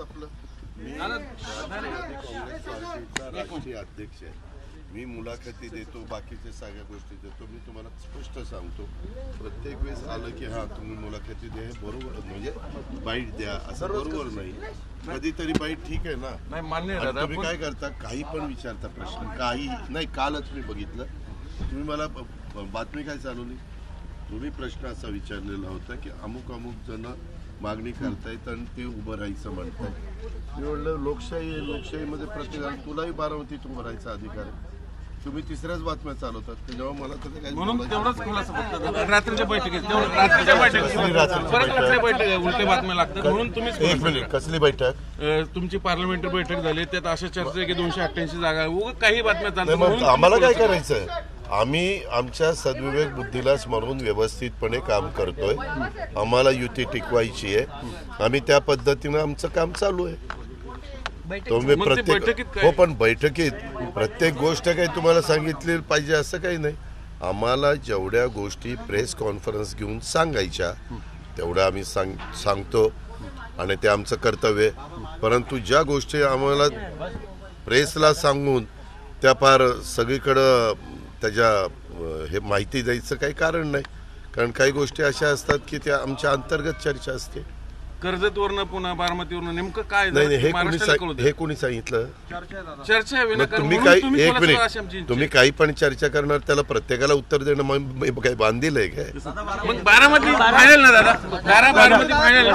आपलं? मी राष्ट्रवादी काँग्रेस पार्टीचा राष्ट्रीय अध्यक्ष आहे. मी मुलाखती देतो बाकीच्या सगळ्या गोष्टी देतो. मी तुम्हाला स्पष्ट सांगतो. प्रत्येक वेळेस आलं की हा तुम्ही मुलाखती द्या. हे बरोबर म्हणजे बाईट द्या असं बरोबर नाही. कधीतरी बाईट ठीक आहे ना? नाही मान्य तुम्ही काय करता? काही पण विचारता प्रश्न. काही नाही कालच मी बघितलं. तुम्ही मला बातमी काय चालवली? तुम्ही प्रश्न असा विचारलेला होता की अमुक अमुक जण मागणी करतायत आणि ते उभं राहायचं म्हणतात मी म्हणलं लोकशाही आहे लोकशाहीमध्ये प्रत्येकाला तुलाही बारामतीत उभं राहायचा अधिकार आहे तुम्ही तिसऱ्याच बातम्या चालवतात त्याच्यावर मला तर काही म्हणून बोलायचं तेवढाच नाही. खुलासा फक्त रात्रीच्या बैठकीत तेवढं रात्रीच्या बैठकीत रात्रीची परत बैठक? कुठल्या बैठक आहे? उलट्या बातम्या लागतात म्हणून तुम्हीच एक मिनिट. कसली बैठक अ, तुमची पार्लमेंटरी बैठक झाली त्यात अशा चर्चा आहे की दोनशे अठ्ठ्याऐंशी जागा आहे. उगाच काही बातम्या चालतात म्हणून आम्हाला काय तुम्ही खुलासा करायचं आम्ही आमच्या सद्विवेक बुद्धीला स्मरून व्यवस्थितपणे काम करतोय. आम्हाला युती टिकवायची आहे. आम्ही त्या पद्धतीनं आमचं काम चालू आहे. तुम्ही प्रत्येक? हो पण बैठकीत प्रत्येक गोष्ट काही तुम्हाला सांगितली पाहिजे असं काही नाही. आम्हाला जेवढ्या गोष्टी प्रेस कॉन्फरन्स घेऊन सांगायच्या तेवढ्या आम्ही सांग सांगतो. आणि ते आमचं कर्तव्य आहे. परंतु ज्या गोष्टी आम्हाला प्रेसला सांगून त्या फार सगळीकडं त्याच्या हे माहिती द्यायचं काही कारण नाही. कारण काही गोष्टी अशा असतात की त्या आमच्या अंतर्गत चर्चा असते. कर्जतवरनं पुन्हा बारामतीवरनं नेमकं काय नाही नाही हे? कोणी महाराष्ट्राला दे. हे कोणी सांगितलं? चर्चा आहे मग विनाकारण. तुम्ही म्हणून काही तुम्ही एक मिनिट. तुम्ही काही पण चर्चा करणार त्याला प्रत्येकाला उत्तर देणं मग मग काही बांधील आहे काय. मग बारामती फायनल ना दादा? बारा बारामती फायनल